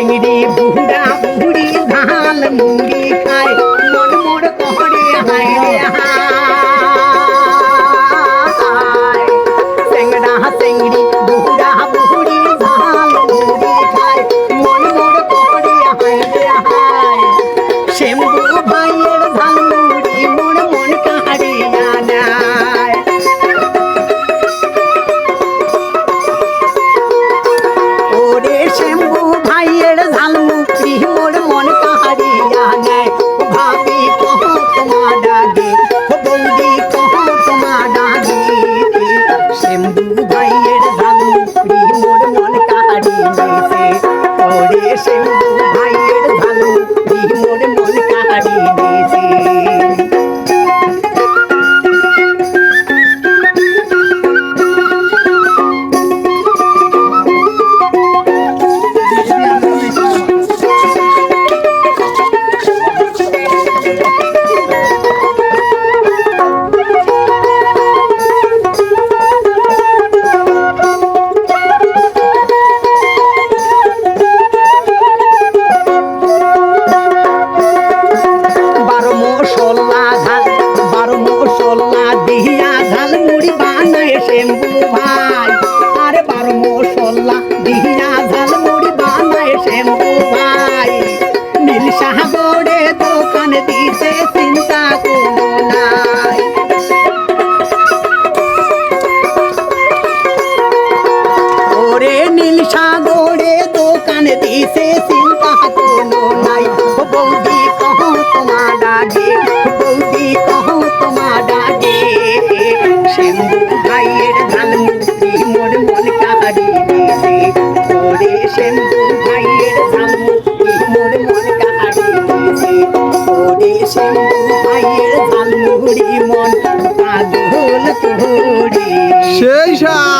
চিংড়ি বুড়া বুড়ি ধান মুড়ি খায়। মন মোর কহরে হায় রে same. টেম্পু ভাই আরে বারো মশলা দিয়া ঝাল মুড়ি বানায় শ্যাম্পু ভাই নীল সাহাগরে দোকানে দিছে চিন্তা করো নাই ওরে নীল সাগরে দোকানে দিছে চিন্তা সেই সা